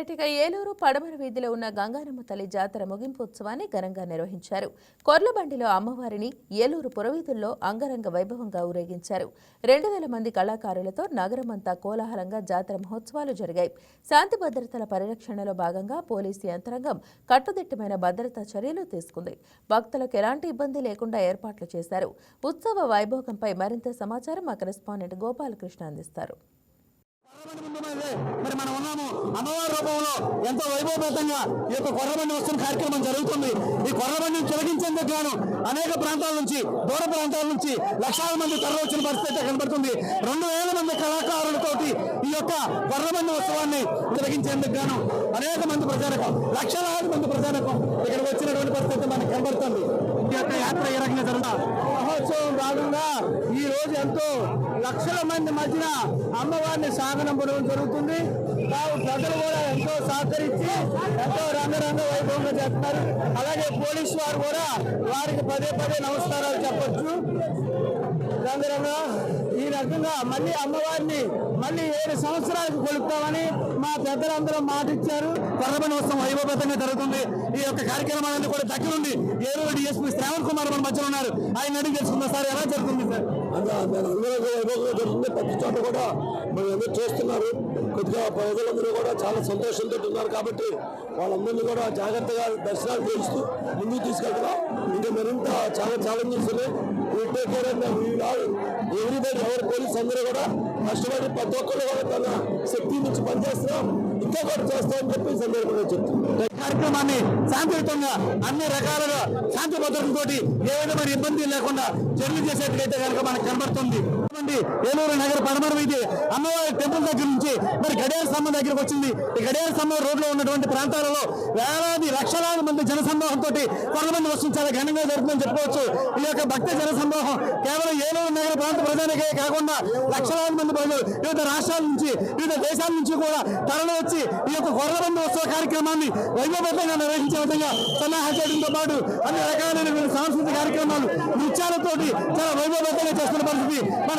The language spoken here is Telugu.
రైట్ ఏలూరు పడమర వీధిలో ఉన్న గంగానమ్మ తల్లి జాతర ముగింపు ఉత్సవాన్ని ఘనంగా నిర్వహించారు. కొర్లబండిలో అమ్మవారిని ఏలూరు పురవీధుల్లో అంగరంగ వైభవంగా ఊరేగించారు. రెండు వేల మంది కళాకారులతో నగరమంతా కోలాహలంగా జాతర మహోత్సవాలు జరిగాయి. శాంతి భద్రతల పరిరక్షణలో భాగంగా పోలీసు యంత్రాంగం కట్టుదిట్టమైన భద్రతా చర్యలు తీసుకుంది. భక్తులకు ఎలాంటి ఇబ్బంది లేకుండా ఏర్పాట్లు చేశారు. ఉత్సవ వైభోగంపై మరింత సమాచారం మా కరెస్పాండెంట్ గోపాలకృష్ణ అందిస్తారు. మరి మనం ఉన్నాము. అమ్మవారి రూపంలో ఎంతో వైభవపేతంగా ఈ యొక్క కొర్రబండి వస్తున్న కార్యక్రమం జరుగుతుంది. ఈ కొర్రబండిని తొలగించేందుకు గాను అనేక ప్రాంతాల నుంచి దూర ప్రాంతాల నుంచి లక్షల మంది తరలివచ్చిన పరిస్థితి కనబడుతుంది. రెండు వేల మంది కళాకారులతోటి ఈ యొక్క కొర్రబండి ఉత్సవాన్ని తొలగించేందుకు గాను అనేక మంది ప్రజానికం లక్షలాది మంది ప్రజానికం ఇక్కడికి వచ్చినటువంటి పరిస్థితి మనకు కనబడుతుంది ఈ యొక్క యాత్ర ఏ రకంగా జరుగుతా మహోత్సవం భాగంగా ఈ రోజు ఎంతో లక్షల మంది మధ్యన అమ్మవారిని సాగనంపడం జరుగుతుంది. కావు ప్రజలు కూడా ఎంతో సహకరించి ఎంతో రంగరంగ వైభవంగా చేస్తున్నారు. అలాగే పోలీసు వారు కూడా వారికి పదే పదే నమస్కారాలు చెప్పచ్చు. రంగరంగ ఈ రకంగా మళ్ళీ అమ్మవారిని మళ్ళీ ఏడు సంవత్సరాలకు కొలుపుతామని మా పెద్దలందరూ మాట ఇచ్చారు కొర్రబడి వైభవంగా జరుగుతుంది. ఈ యొక్క కార్యక్రమాలన్నీ కూడా దగ్గరుండి ఏలూరు డిఎస్పీ శ్రావణ్ కుమార్ మన మధ్యలో ఉన్నారు. ఆయన అడిగి తెలుసుకుందాం సార్ ఎలా జరుగుతుంది సార్? అలా అందరూ వైభవంగా ప్రతి చోట కూడా మనం ఎందుకు చూస్తున్నారు. కొద్దిగా ప్రజలందరూ కూడా చాలా సంతోషంతో ఉన్నారు కాబట్టి వాళ్ళందరినీ కూడా జాగ్రత్తగా దర్శనాలు చేస్తూ ముందుకు తీసుకెళ్తున్నాం. ఇంకా మరింత చాలా ఛాలెంజెస్ ఉన్నాయి. వీ టేక్ ఎవ్రీబడి ఎవరు పోలీస్ అందరూ కూడా కష్టపడి ప్రతి ఒక్కరు కూడా తన శక్తి నుంచి పనిచేస్తున్నాం. ఇంకా కూడా చేస్తామని చెప్పి సందర్భంగా చెప్తున్నాం. కార్యక్రమాన్ని శాంతియుతంగా అన్ని రకాలుగా శాంతి భద్రతలతోటి ఏ విధమైన ఇబ్బంది లేకుండా చర్యలు చేసేట్టుగైతే కనుక మనకు కనబడుతుంది. మంది ఏలూరు నగర పడమర వీధి అమ్మవారి టెంపుల్ దగ్గర నుంచి మరి గడియార స్తంభం దగ్గరకు వచ్చింది. ఈ గడియార స్తంభం రోడ్లో ఉన్నటువంటి ప్రాంతాలలో వేలాది లక్షలాది మంది జనసమూహంతో కొంతమంది వస్తుంది చాలా ఘనంగా జరుగుతుందని చెప్పుకోవచ్చు. ఈ యొక్క భక్త జనసమూహం కేవలం ఏలూరు నగర ప్రాంత ప్రజానికే కాకుండా లక్షలాది మంది ప్రజలు వివిధ రాష్ట్రాల నుంచి వివిధ దేశాల నుంచి కూడా తరలి వచ్చి ఈ యొక్క కొర్రబంది ఉత్సవ కార్యక్రమాన్ని వైభవంగా నిర్వహించే విధంగా సన్నాహం చేయడంతో పాటు అన్ని రకాలైన సాంస్కృతిక కార్యక్రమాలు నృత్యాలతోటి చాలా వైభవంగా చేస్తున్న పరిస్థితి మన